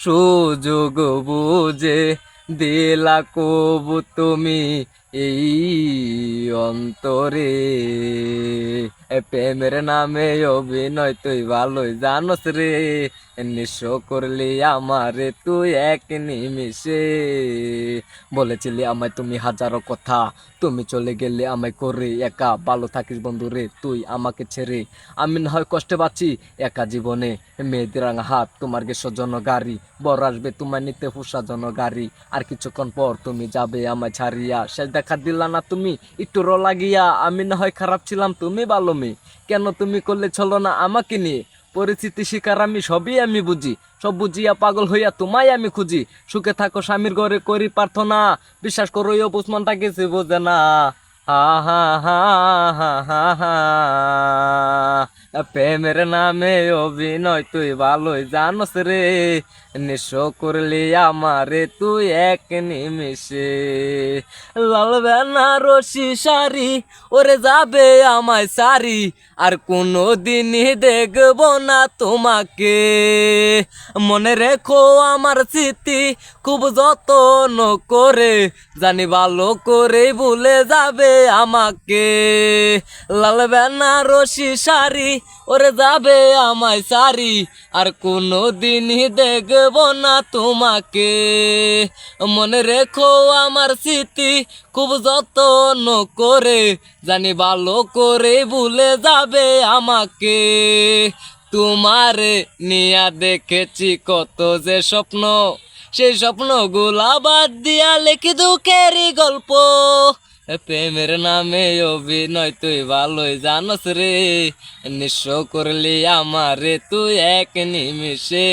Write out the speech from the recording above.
সুযোগ বুঝে দিলা কবু তুমি এই অন্তরে। প্রেমের নামে অভিনয় তুই ভালোই জানোস রে। নিঃস্ব করলি আমারে, তুই এক নিমিষে। বলেছিলি আমায় তুমি হাজারো কথা, তুমি চলে গেলে আমায় করে একা। ভালো থাকিস বন্ধু রে, তুই আমাকে ছেড়ে। আমি না হয় কষ্টে পাচ্ছি একা জীবনে। মেয়েদের হাত তোমার গে সজন গাড়ি বর আসবে তোমার নিতে ফুসা জন গাড়ি আর কিছুক্ষণ পর তুমি যাবে আমায় ছাড়িয়া। শেষ দেখা দিলা না তুমি একটু র লাগিয়া। আমি না হয় খারাপ ছিলাম, তুমি ভালো মেয়ে কেন তুমি করলে চলো না আমাকে নিয়ে? পরিস্থিতি শিকার আমি, সবই আমি বুঝি। সব বুঝিয়া পাগল হইয়া তোমায় আমি খুঁজি। সুখে থাকো স্বামীর ঘরে করি প্রার্থনা। বিশ্বাস করো ওই অপুসমানটা কিছু বোঝে না। হা হা হা হা হা হা প্রেমের নামে অভিনয় তুই ভালোই জানস রে নিঃস্ব করলি আমারে তুই এক নিমিষে লাল বেনারসি শাড়ি ওরে যাবে আমায় সারি আর কোনো দিনই দেখব না তোমাকে মনে রেখো আমার স্মৃতি খুব যত্ন করে জানি ভালো করে ভুলে যাবে আমাকে। লাল বেনারসি শাড়ি, ওরে যাবে আমায় সারি। আর কোনো দিনই দেখব না তোমাকে। মনে রেখো আমার স্মৃতি খুব যত্ন করে, জানি ভালো করে ভুলে যাবে আমাকে। তোমারে নিয়া দেখেছি কত যে স্বপ্ন, সেই স্বপ্নগুলা বাদ দিয়া লিখি দুঃখেরই গল্প। প্রেমের নামে অভিনয় তুই ভালোই জানস রে। নিঃস্ব করলি আমারে তুই এক নিমিষে।